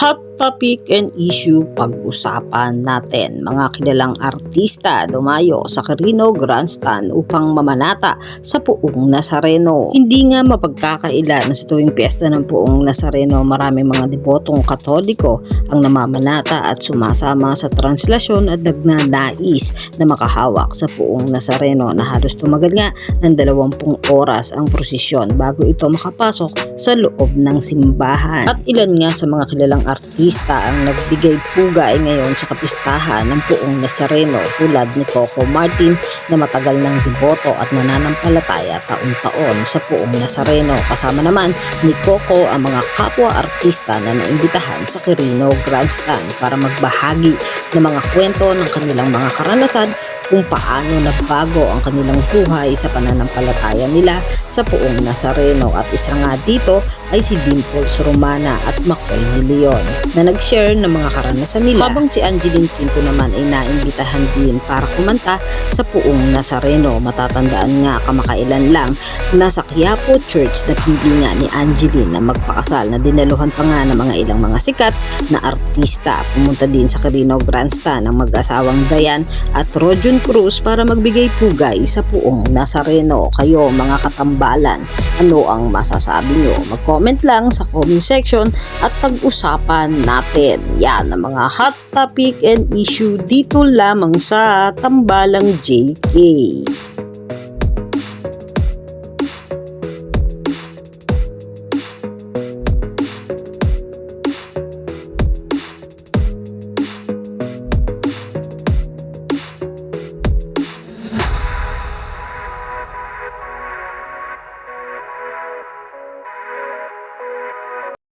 hot topic and issue pag-usapan natin. Mga kilalang artista dumayo sa Quirino Grandstand upang mamanata sa Puong Nazareno. Hindi nga mapagkakaila na sa tuwing piyesta ng Puong Nazareno maraming mga debotong katoliko ang namamanata at sumasama sa translasyon at nagnanais na makahawak sa Puong Nazareno na halos tumagal nga ng 20 oras ang prosesyon bago ito makapasok sa loob ng simbahan. At ilan nga sa mga kilalang artista ang nagbigay pugay ngayon sa kapistahan ng Puong Nazareno tulad ni Coco Martin na matagal ng deboto at nananampalataya taon-taon sa Puong Nazareno. Kasama naman ni Coco ang mga kapwa artista na naimbitahan sa Quirino Grandstand para magbahagi ng mga kwento ng kanilang mga karanasan kung paano nagbago ang kanilang buhay sa pananampalataya nila sa Puong Nazareno at isa nga dito ay si Dimples Romana at Makoy de Leon na nag-share ng mga karanasan nila habang si Angeline Pinto naman ay naimbitahan din para kumanta sa Puong Nazareno. Matatandaan nga kamakailan lang na sa Quiapo Church na pili nga ni Angeline na magpakasal na dinaluhan pa nga ng mga ilang mga sikat na artista. Pumunta din sa Carino Grandstand ang mag-asawang Dayan at Rojon Cruz para magbigay pugay sa Puong Nazareno. Kayo mga katambalan, ano ang masasabi nyo? Mag-comment lang sa comment section at pag-usapan natin. Yan ang mga hot topic and issue dito lamang sa Tambalang JK.